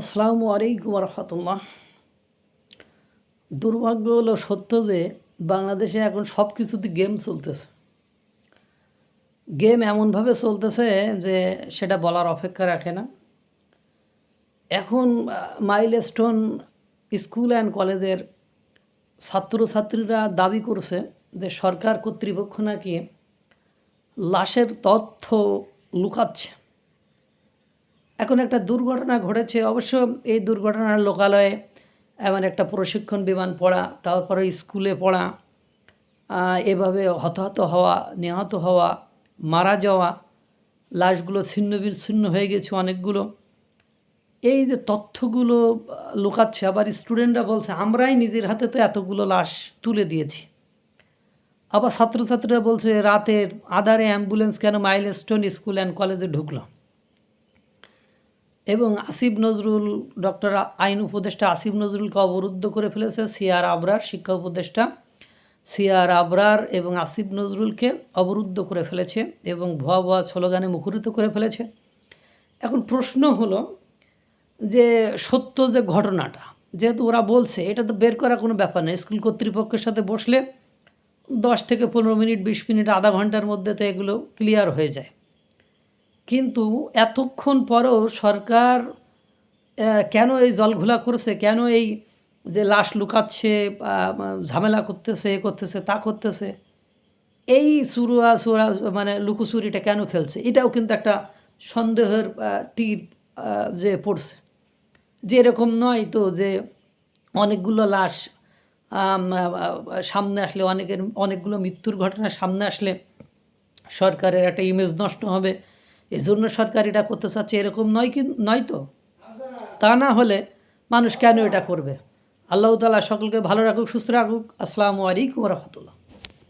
আসসালামু আলাইকুম রহমতুল্লাহ দুর্ভাগ্য হলো সত্য যে বাংলাদেশে এখন সব কিছুতে গেম চলতেছে। গেম এমনভাবে চলতেছে যে সেটা বলার অপেক্ষা রাখে না। এখন মাইলস্টোন স্কুল অ্যান্ড কলেজের ছাত্রছাত্রীরা দাবি করছে যে সরকার কর্তৃপক্ষ নাকি লাশের তথ্য লুকাচ্ছে। এখন একটা দুর্ঘটনা ঘটেছে। অবশ্য এই দুর্ঘটনার লোকালয়ে এমন একটা প্রশিক্ষণ বিমান পড়া, তারপরে স্কুলে পড়া এভাবে হতাহত হওয়া, নিহত হওয়া, মারা যাওয়া, লাশগুলো ছিন্ন বিচ্ছিন্ন হয়ে গেছে অনেকগুলো। এই যে তথ্যগুলো লুকাচ্ছে, আবার স্টুডেন্টরা বলছে, আমরাই নিজের হাতে তো এতগুলো লাশ তুলে দিয়েছি। আবার ছাত্রছাত্রীরা বলছে, রাতের আধারে অ্যাম্বুলেন্স কেন মাইলস্টোন স্কুল অ্যান্ড কলেজে ঢুকলো? এবং আসিফ নজরুল, ডক্টর আইন উপদেষ্টা আসিফ নজরুলকে অবরুদ্ধ করে ফেলেছে সিআর আবরার, শিক্ষা উপদেষ্টা সিআর আবরার এবং আসিফ নজরুলকে অবরুদ্ধ করে ফেলেছে এবং ভুয়া ভুয়া স্লোগানে মুখরিত করে ফেলেছে। এখন প্রশ্ন হলো যে সত্য যে ঘটনাটা, যেহেতু ওরা বলছে, এটা তো বের করা কোনো ব্যাপার না। স্কুল কর্তৃপক্ষের সাথে বসলে দশ থেকে পনেরো মিনিট, বিশ মিনিট, আধা ঘণ্টার মধ্যে তো এগুলো ক্লিয়ার হয়ে যায়। কিন্তু এতক্ষণ পরও সরকার কেন এই জলঘোলা করছে? কেন এই যে লাশ লুকাচ্ছে ঝামেলা করতেছে, এ করতেছে, তা করতেছে? এই চুরুয়া চুরা মানে লুকোচুরিটা কেন খেলছে? এটাও কিন্তু একটা সন্দেহের তীর যে পড়ছে। যে এরকম নয় তো যে অনেকগুলো লাশ সামনে আসলে অনেকের, অনেকগুলো মৃত্যুর ঘটনা সামনে আসলে সরকারের একটা ইমেজ নষ্ট হবে। এজন্য সরকার এটা করতে চাচ্ছে, এরকম নয় কি নয় তো। তা না হলে মানুষ কেন এটা করবে? আল্লাহ তালা সকলকে ভালো রাখুক, সুস্থ রাখুক। আসসালামু আলাইকুম রহমতুল্লাহ।